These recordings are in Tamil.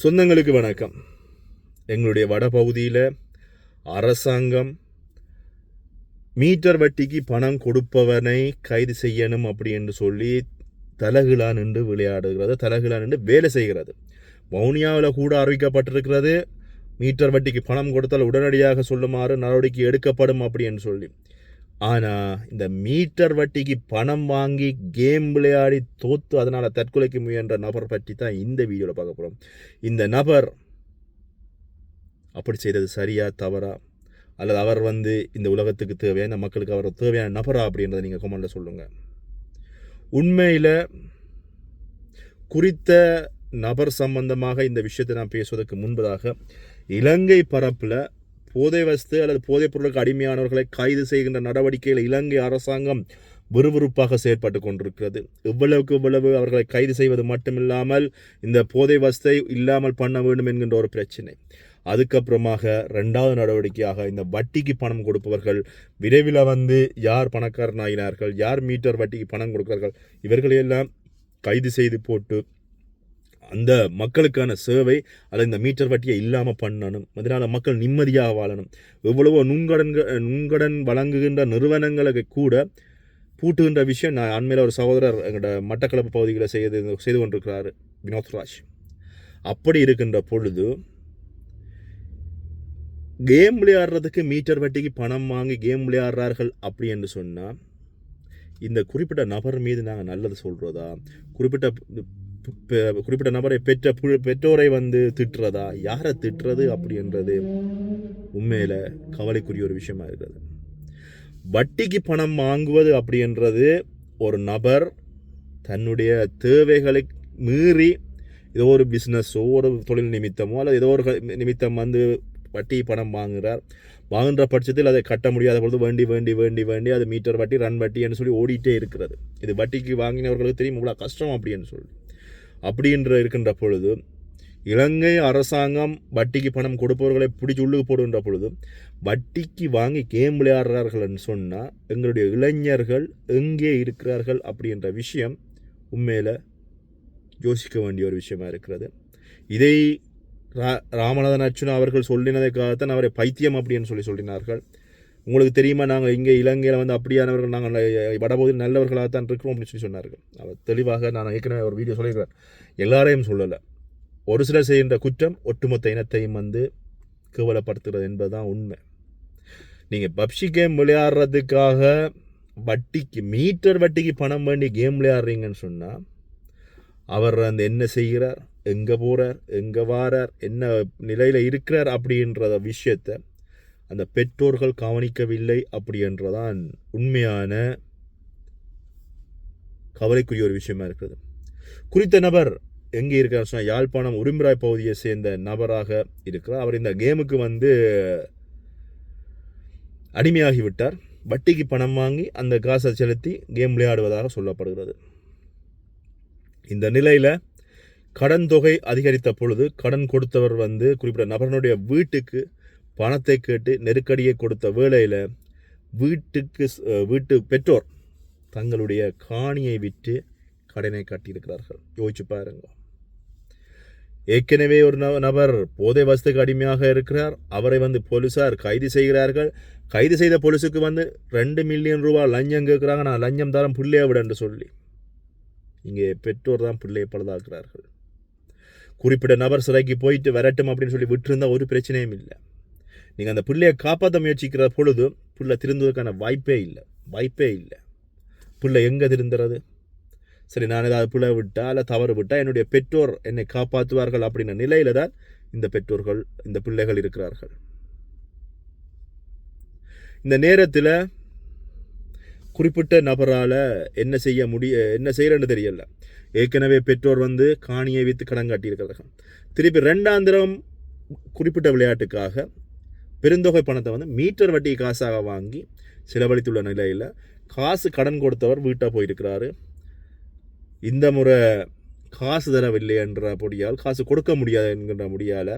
சொந்தங்களுக்கு வணக்கம். எங்களுடைய வடபகுதியில் அரசாங்கம் மீட்டர் வட்டிக்கு பணம் கொடுப்பவனை கைது செய்யணும் அப்படி என்று சொல்லி தலகிலா நின்று விளையாடுகிறது தலகிலா நின்று வேலை செய்கிறது. வவுனியாவில் கூட அறிவிக்கப்பட்டிருக்கிறது மீட்டர் வட்டிக்கு பணம் கொடுத்தால் உடனடியாக சொல்லுமாறு நடவடிக்கை எடுக்கப்படும் அப்படி என்று சொல்லி. ஆனால் இந்த மீட்டர் வட்டிக்கு பணம் வாங்கி கேம் விளையாடி தோத்து அதனால் தற்கொலைக்கு முயன்ற நபர் பற்றி தான் இந்த வீடியோவில் பார்க்க போகிறோம் இந்த நபர் அப்படி செய்தது சரியா தவறா? அல்லது அவர் வந்து இந்த உலகத்துக்கு தேவையான மக்களுக்கு அவர் தேவையான நபரா அப்படின்றத நீங்கள் கொமெண்டில் சொல்லுங்கள் உண்மையில் குறித்த நபர் சம்பந்தமாக இந்த விஷயத்தை நான் பேசுவதற்கு முன்பதாக இலங்கை பரப்பில் போதை வஸ்து அல்லது போதைப் பொருளுக்கு அடிமையானவர்களை கைது செய்கின்ற நடவடிக்கையில் இலங்கை அரசாங்கம் விறுவிறுப்பாக செயற்பட்டு கொண்டிருக்கிறது. எவ்வளவுக்கு எவ்வளவு அவர்களை கைது செய்வது மட்டுமில்லாமல் இந்த போதை வஸ்தை இல்லாமல் பண்ண வேண்டும் என்கின்ற ஒரு பிரச்சனை. அதுக்கப்புறமாக ரெண்டாவது நடவடிக்கையாக இந்த வட்டிக்கு பணம் கொடுப்பவர்கள் விரைவில் வந்து யார் பணக்காரனாகினார்கள் யார் மீட்டர் வட்டிக்கு பணம் கொடுக்கிறார்கள் இவர்களையெல்லாம் கைது செய்து போட்டு அந்த மக்களுக்கான சேவை அல்லது இந்த மீட்டர் வட்டியை இல்லாமல் பண்ணணும். அதனால் மக்கள் நிம்மதியாக வாழணும். எவ்வளவோ நுண்கடன்கள் நுண்கடன் வழங்குகின்ற நிறுவனங்களுக்கு கூட பூட்டுகின்ற விஷயம் நான் அண்மையில் ஒரு சகோதரர் எங்களோட மட்டக்களப்பு பகுதிகளை செய்து செய்து கொண்டிருக்கிறார் வினோத்ராஜ் அப்படி இருக்கின்ற பொழுது கேம் விளையாடுறதுக்கு மீட்டர் வட்டிக்கு பணம் வாங்கி கேம் விளையாடுறார்கள் அப்படி என்று சொன்னால் இந்த குறிப்பிட்ட நபர் மீது நாங்கள் நல்லது சொல்கிறதா குறிப்பிட்ட குறிப்பிட்ட நபரை பெற்ற பு- பெற்றோரை வந்து திட்டுறதா? யாரை திட்டுறது அப்படின்றது உண்மையில் கவலைக்குரிய ஒரு விஷயமா இருக்கிறது. வட்டிக்கு பணம் வாங்குவது அப்படின்றது ஒரு நபர் தன்னுடைய தேவைகளை மீறி ஏதோ ஒரு பிஸ்னஸோ ஒரு தொழில் நிமித்தமோ அல்லது ஏதோ ஒரு நிமித்தம் வந்து வட்டி பணம் வாங்குகிறார் வாங்குகிற பட்சத்தில் அதை கட்ட முடியாத பொழுது வேண்டி வேண்டி வேண்டி வேண்டி அது மீட்டர் வட்டி ரன் வட்டின்னு சொல்லி ஓடிட்டே இருக்கிறது. இது வட்டிக்கு வாங்கினவர்களுக்கு தெரியும் இவ்வளோ கஷ்டம் அப்படின்னு சொல்லி. அப்படின்ற இருக்கின்ற பொழுது இலங்கை அரசாங்கம் வட்டிக்கு பணம் கொடுப்பவர்களை பிடிச்சி உள்ளுக்கு போடுகின்ற பொழுது வட்டிக்கு வாங்கி கேம் விளையாடுறார்கள்னு சொன்னால் எங்களுடைய இளைஞர்கள் எங்கே இருக்கிறார்கள் அப்படின்ற விஷயம் உண்மையில் யோசிக்க வேண்டிய ஒரு விஷயமா இருக்கிறது. இதை ரா ராமநாதன் அர்ச்சுனா அவர்கள் சொல்லினதைக்காகத்தான் அவரை பைத்தியம் அப்படின்னு சொல்லி சொல்லினார்கள். உங்களுக்கு தெரியுமா நாங்கள் இங்கே இலங்கையில் வந்து அப்படியானவர்கள் நாங்கள் வடபகுதியில் நல்லவர்களாகத்தான் இருக்கிறோம் அப்படின்னு சொல்லி சொன்னார்கள். அவர் தெளிவாக நான் ஏற்கனவே ஒரு வீடியோ சொல்லியிருக்கிறேன். எல்லாரையும் சொல்லலை. ஒரு சிலர் செய்கின்ற குற்றம் ஒட்டுமொத்த இனத்தையும் வந்து கேவலப்படுத்துகிறது என்பதுதான் உண்மை. நீங்கள் பப்ஷி கேம் விளையாடுறதுக்காக வட்டிக்கு மீட்டர் வட்டிக்கு பணம் வேண்டி கேம் விளையாடுறீங்கன்னு சொன்னால் அவர் அந்த என்ன செய்கிறார்? எங்கே போகிறார் எங்கே வாரார்? என்ன நிலையில் இருக்கிறார்? அப்படின்றத விஷயத்தை அந்த பெற்றோர்கள் கவனிக்கவில்லை அப்படின்றதான் உண்மையான கவலைக்குரிய ஒரு விஷயமா இருக்கிறது. குறித்த நபர் எங்கே இருக்கார் சொன்னால் யாழ்ப்பாணம் உரிம்பராய் பகுதியை சேர்ந்த நபராக இருக்கிறார். அவர் இந்த கேமுக்கு வந்து அடிமையாகி விட்டார் வட்டிக்கு பணம் வாங்கி அந்த காசை செலுத்தி கேம் விளையாடுவதாக சொல்லப்படுகிறது. இந்த நிலையில் கடன் தொகை அதிகரித்த பொழுது கடன் கொடுத்தவர் வந்து குறிப்பிட்ட நபரனுடைய வீட்டுக்கு பணத்தை கேட்டு நெருக்கடியை கொடுத்த வேளையில் வீட்டுக்கு வீட்டு பெற்றோர் தங்களுடைய காணியை விற்று கடனை கட்டியிருக்கிறார்கள். யோசிச்சு பாருங்க. ஏற்கனவே ஒரு நபர் போதை வசதிக்கு அடிமையாக இருக்கிறார். அவரை வந்து போலீசார் கைது செய்கிறார்கள். கைது செய்த போலீஸுக்கு வந்து ரெண்டு மில்லியன் ரூபா லஞ்சம் கேட்குறாங்க. நான் லஞ்சம் தரம் பிள்ளையை விட என்று சொல்லி. இங்கே பெற்றோர் தான் பிள்ளையை பழுதாக்குறார்கள் குறிப்பிட்ட நபர் சிறைக்கு போயிட்டு வரட்டும் அப்படின்னு சொல்லி விட்டுருந்தா ஒரு பிரச்சனையும் இல்லை. நீங்கள் அந்த பிள்ளையை காப்பாற்ற முயற்சிக்கிற பொழுது பிள்ளை திருந்துவதற்கான வாய்ப்பே இல்லை. வாய்ப்பே இல்லை. பிள்ளை எங்கே திருந்துறது? சரி நான் ஏதாவது பிள்ளை விட்டால் இல்லை தவறு விட்டால் என்னுடைய பெற்றோர் என்னை காப்பாற்றுவார்கள் அப்படின்ற நிலையில் தான் இந்த பெற்றோர்கள் இந்த பிள்ளைகள் இருக்கிறார்கள். இந்த நேரத்தில் குறிப்பிட்ட நபரால் என்ன செய்ய முடிய என்ன செய்கிறேன்னு தெரியல. ஏற்கனவே பெற்றோர் வந்து காணியை விற்று கடன் காட்டியிருக்கிறார்கள். திருப்பி ரெண்டாந்திரம் குறிப்பிட்ட விளையாட்டுக்காக பெருந்தொகை பணத்தை வந்து மீட்டர் வட்டி காசாக வாங்கி செலவழித்துள்ள நிலையில் காசு கடன் கொடுத்தவர் வீட்டாக போயிருக்கிறாரு. இந்த முறை காசு தரவில்லை என்ற பொடியால் காசு கொடுக்க முடியாது என்கின்ற முடியால்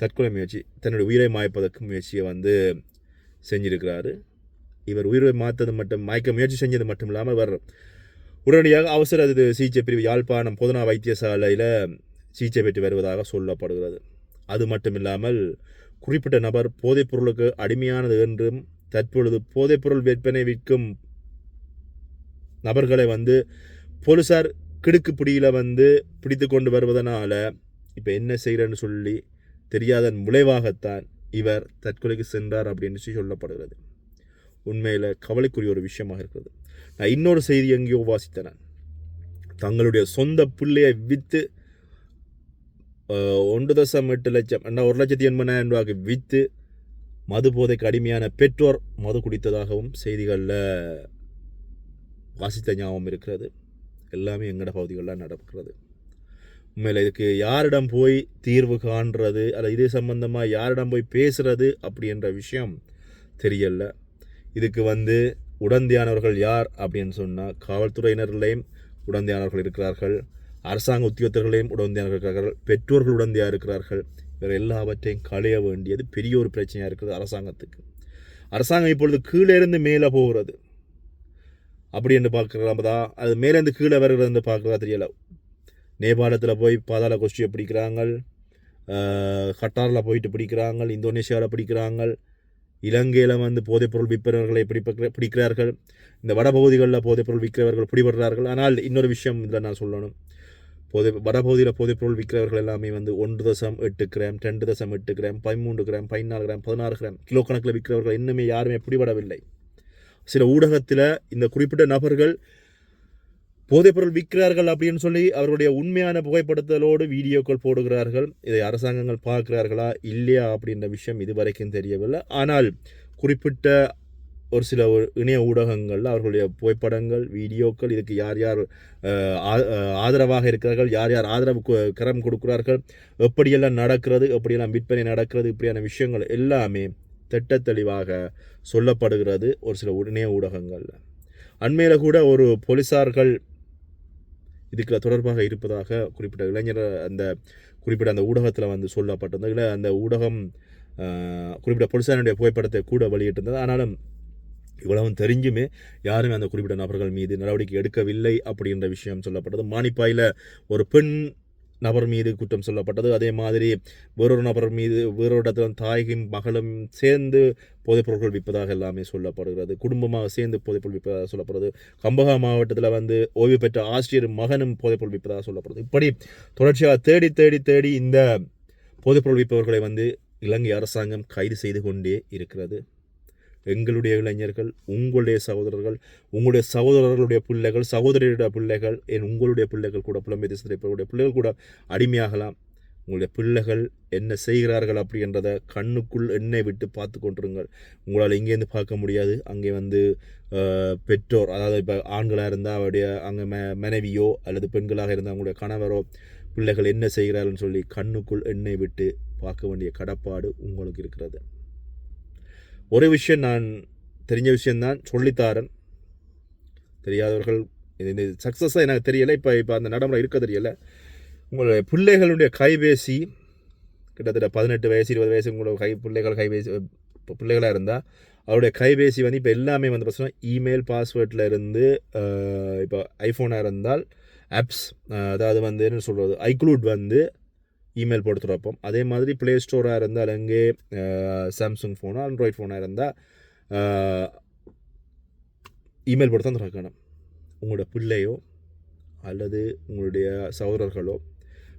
தற்கொலை முயற்சி தன்னுடைய உயிரை மாய்ப்பதற்கு முயற்சியை வந்து செஞ்சிருக்கிறாரு. இவர் உயிரை மாற்றது மட்டும் மயக்க முயற்சி செஞ்சது மட்டும் இல்லாமல் இவர் உடனடியாக அவசர இது சிகிச்சை பிரிவு யாழ்ப்பாணம் பொதுநா வைத்தியசாலையில் சிகிச்சை பெற்று வருவதாக சொல்லப்படுகிறது. அது மட்டும் இல்லாமல் குறிப்பிட்ட நபர் போதைப்பொருளுக்கு அடிமையானது என்றும் தற்பொழுது போதைப்பொருள் விற்பனை விற்கும் நபர்களை வந்து போலீசார் கிடுக்கு பிடியில் வந்து பிடித்து கொண்டு வருவதனால் இப்போ என்ன செய்கிறேன்னு சொல்லி தெரியாதன் விளைவாகத்தான் இவர் தற்கொலைக்கு சென்றார் அப்படின்னு சொல்லி சொல்லப்படுகிறது. உண்மையில் கவலைக்குரிய ஒரு விஷயமாக இருக்கிறது. நான் இன்னொரு செய்தி எங்கேயோ வாசித்தேன் தங்களுடைய சொந்த பிள்ளையை விற்று ஒன்று தசம் எட்டு லட்சம் என்ன ஒரு லட்சத்தி எண்பதாயிரம் ரூபாய்க்கு விற்று மது போதைக்கு அடிமையான பெற்றோர் மது குடித்ததாகவும் செய்திகளில் வாசித்த ஞாபகம் இருக்கிறது. எல்லாமே எங்கட பகுதிகளில் நடக்கிறது. உண்மையில் இதுக்கு யாரிடம் போய் தீர்வு காண்றது அல்ல இது சம்பந்தமாக யாரிடம் போய் பேசுறது அப்படின்ற விஷயம் தெரியல. இதுக்கு வந்து உடந்தையானவர்கள் யார் அப்படின்னு சொன்னால் காவல்துறையினர்களையும் உடந்தையானவர்கள் இருக்கிறார்கள். அரசாங்க உத்தியோகத்தர்களையும் உடந்தையாக இருக்கிறார்கள் பெற்றோர்கள் உடந்தையாக இருக்கிறார்கள். வேறு எல்லாவற்றையும் களைய வேண்டியது பெரிய ஒரு பிரச்சனையாக இருக்குது அரசாங்கத்துக்கு. அரசாங்கம் இப்பொழுது கீழே இருந்து மேலே போகிறது. அப்படி என்று பார்க்குறதா அது மேலேருந்து கீழே வருகிறது பார்க்குறதா தெரியல. நேபாளத்தில் போய் பாதாள கொஸ்டியை பிடிக்கிறாங்க கட்டாரில் போயிட்டு பிடிக்கிறாங்க இந்தோனேஷியாவில் பிடிக்கிறாங்க இலங்கையில் வந்து போதைப்பொருள் விற்பனர்களை பிடிப்ப பிடிக்கிறார்கள் இந்த வடபகுதிகளில் போதைப்பொருள் விற்கிறவர்கள் பிடிபடுறார்கள் ஆனால் இன்னொரு விஷயம் இதில் நான் சொல்லணும். போதை வடபகுதியில் போதைப்பொருள் விற்கிறவர்கள் எல்லாமே வந்து ஒன்று தசம் எட்டு கிராம் ரெண்டு தசம் எட்டு கிராம் பதிமூன்று கிராம் பதினாலு கிராம் பதினாறு கிராம் கிலோ கணக்கில் விற்கிறவர்கள் இன்னுமே யாருமே பிடிபடவில்லை. சில ஊடகத்தில் இந்த குறிப்பிட்ட நபர்கள் போதைப்பொருள் விற்கிறார்கள் அப்படின்னு சொல்லி அவருடைய உண்மையான புகைப்படத்தலோடு வீடியோக்கள் போடுகிறார்கள். இதை அரசாங்கங்கள் பார்க்கிறார்களா? இல்லையா அப்படின்ற விஷயம் இதுவரைக்கும் தெரியவில்லை. ஆனால் குறிப்பிட்ட ஒரு சில ஒரு இணைய ஊடகங்களில் அவர்களுடைய புகைப்படங்கள் வீடியோக்கள் இதுக்கு யார் யார் ஆ- ஆதரவாக இருக்கிறார்கள் யார் யார் ஆதரவு கரம் கொடுக்கிறார்கள் எப்படியெல்லாம் நடக்கிறது எப்படியெல்லாம் விற்பனை நடக்கிறது இப்படியான விஷயங்கள் எல்லாமே திட்டத் தெளிவாக சொல்லப்படுகிறது ஒரு சில இணைய ஊடகங்களில். அண்மையில் கூட ஒரு போலீஸார்கள் இதுக்கு தொடர்பாக இருப்பதாக குறிப்பிட்ட இளைஞர் அந்த குறிப்பிட்ட அந்த ஊடகத்தில் வந்து சொல்லப்பட்டிருந்தது. இல்லை அந்த ஊடகம் குறிப்பிட்ட போலீசாருடைய புகைப்படத்தை கூட வெளியிட்டிருந்தது. ஆனாலும் இவ்வளவும் தெரிஞ்சுமே யாருமே அந்த குறிப்பிட்ட நபர்கள் மீது நடவடிக்கை எடுக்கவில்லை அப்படின்ற விஷயம் சொல்லப்பட்டது. மானிப்பாயில் ஒரு பெண் நபர் மீது குற்றம் சொல்லப்பட்டது. அதே மாதிரி வேறொரு நபர் மீது வேறொரு இடத்துல தாயும் மகளும் சேர்ந்து போதைப்பொருட்கள் விற்பதாக எல்லாமே சொல்லப்படுகிறது. குடும்பமாக சேர்ந்து போதைப்பொருள் விற்பதாக சொல்லப்படுறது கம்பகா மாவட்டத்தில் வந்து ஓய்வு பெற்ற ஆசிரியர் மகனும் போதைப்பொருள் விற்பதாக சொல்லப்படுது இப்படி தொடர்ச்சியாக தேடி தேடி தேடி இந்த போதைப்பொருள் விற்பவர்களை வந்து இலங்கை அரசாங்கம் கைது செய்து கொண்டே இருக்கிறது. எங்களுடைய இளைஞர்கள் உங்களுடைய சகோதரர்கள் உங்களுடைய சகோதரர்களுடைய பிள்ளைகள் சகோதரியுடைய பிள்ளைகள் என் உங்களுடைய பிள்ளைகள் கூட புலம்பெய் தேசத்தில் பிள்ளைகள் கூட அடிமையாகலாம். உங்களுடைய பிள்ளைகள் என்ன செய்கிறார்கள் அப்படின்றத கண்ணுக்குள் எண்ணெய் விட்டு பார்த்து கொண்டிருங்கள். உங்களால் இங்கேருந்து பார்க்க முடியாது. அங்கே வந்து பெற்றோர் அதாவது இப்போ ஆண்களாக இருந்தால் அவருடைய அங்கே ம மனைவியோ அல்லது பெண்களாக இருந்தால் அவங்களுடைய கணவரோ பிள்ளைகள் என்ன செய்கிறார்கள்னு சொல்லி கண்ணுக்குள் எண்ணெய் விட்டு பார்க்க வேண்டிய கடப்பாடு உங்களுக்கு இருக்கிறது. ஒரே விஷயம் நான் தெரிஞ்ச விஷயந்தான் சொல்லித்தாரன். தெரியாதவர்கள் இது இந்த சக்ஸஸாக எனக்கு தெரியலை. இப்போ இப்போ அந்த நடைமுறை இருக்க தெரியலை. உங்களுடைய பிள்ளைகளுடைய கைபேசி கிட்டத்தட்ட பதினெட்டு வயசு இருபது வயசு உங்களோட கை பிள்ளைகள் கைபேசி இப்போ பிள்ளைகளாக இருந்தால் அவருடைய கைபேசி வந்து இப்போ எல்லாமே வந்து பார்த்தீங்கன்னா இமெயில் பாஸ்வேர்டில் இருந்து இப்போ ஐஃபோனாக இருந்தால் ஆப்ஸ் அதாவது வந்து என்ன சொல்கிறது ஐக்ளூட் வந்து இமெயில் போடுத்துறப்போம் அதே மாதிரி ப்ளே ஸ்டோராக இருந்தால் அங்கே சாம்சங் ஃபோனோ ஆண்ட்ராய்ட் ஃபோனாக இருந்தால் இமெயில் போட்டு தான் திறக்கணும். உங்களோட பிள்ளையோ அல்லது உங்களுடைய சகோதரர்களோ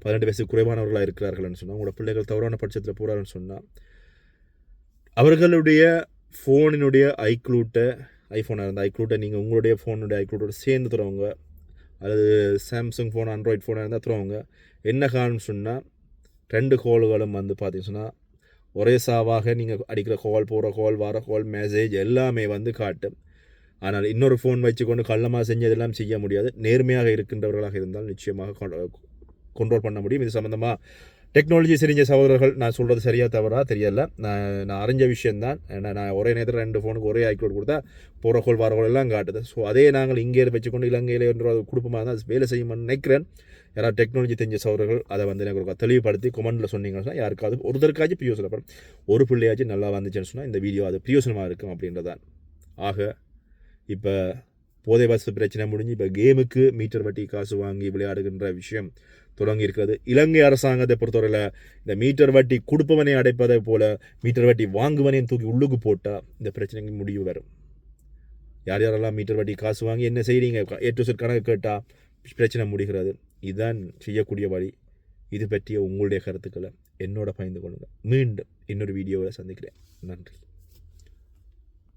பதினெட்டு வயசு குறைவானவர்களாக இருக்கிறார்கள்னு சொன்னால் உங்களோட பிள்ளைகள் தவறான பட்சத்தில் போகிறாருன்னு சொன்னால் அவர்களுடைய ஃபோனினுடைய ஐக்ளூட்டை ஐஃபோனாக இருந்தால் ஐக்ளூட்டை நீங்கள் உங்களுடைய ஃபோனுடைய ஐக்ளூட்டோட சேர்ந்து தருவங்க அல்லது சாம்சங் ஃபோன் ஆண்ட்ராய்ட் ஃபோனாக இருந்தால் தருவங்க என்ன காரணம் சொன்னால் ரெண்டு கோல்களும் வந்து பார்த்தீங்கன்னா ஒரே சாவாக நீங்கள் அடிக்கிற கால் போகிற கால் வர கால் மெசேஜ் எல்லாமே வந்து காட்டும். ஆனால் இன்னொரு ஃபோன் வச்சுக்கொண்டு கள்ளமாக செஞ்சதெல்லாம் செய்ய முடியாது. நேர்மையாக இருக்கின்றவர்களாக இருந்தால் நிச்சயமாக கண்ட்ரோல் பண்ண முடியும். இது சம்மந்தமாக டெக்னாலஜி செரிஞ்ச சகோதரர்கள் நான் சொல்கிறது சரியாக தவறா தெரியல. நான் நான் அறிஞ்ச விஷயந்தான் ஏன்னா நான் ஒரே நேரத்தில் ரெண்டு ஃபோனுக்கு ஒரே ஐக்ளோட் கொடுத்தா போகிற கோல் வர எல்லாம் காட்டுது. ஸோ அதே நாங்கள் இங்கே வச்சுக்கொண்டு இலங்கையில் என்ற குடும்பமாக தான் வேலை செய்யும்னு நினைக்கிறேன். யாராவது டெக்னாலஜி தெரிஞ்ச சவர்கள் அதை வந்து எனக்கு ஒரு தெளிவுபடுத்தி கொமெண்ட்டில் சொன்னீங்கன்னா யாருக்காவது ஒருத்தருக்காச்சும் பிரியோசனப்படும் ஒரு பிள்ளையாச்சும் நல்லா வந்துச்சுன்னு சொன்னால் இந்த வீடியோ அது பிரியோசனமாக இருக்கும் அப்படின்றதான். ஆக இப்போ போதை வாசு பிரச்சனை முடிஞ்சு இப்போ கேமுக்கு மீட்டர் வட்டி காசு வாங்கி விளையாடுகின்ற விஷயம் தொடங்கி இலங்கை அரசாங்கத்தை பொறுத்தவரையில் இந்த மீட்டர் வட்டி கொடுப்பவனை அடைப்பதை போல மீட்டர் வட்டி வாங்குவனையும் தூக்கி உள்ளுக்கு போட்டால் இந்த பிரச்சனைக்கு முடிவு வரும். யார் யாரெல்லாம் மீட்டர் வட்டி காசு வாங்கி என்ன செய்கிறீங்க ஏற்று கணக்கு கேட்டால் பிரச்சனை முடிகிறது. இதுதான் செய்யக்கூடிய வழி. இது பற்றிய உங்களுடைய கருத்துக்களை என்னோட பகிர்ந்து கொள்ளுங்கள். மீண்டும் இன்னொரு வீடியோவில் சந்திக்கிறேன். நன்றி.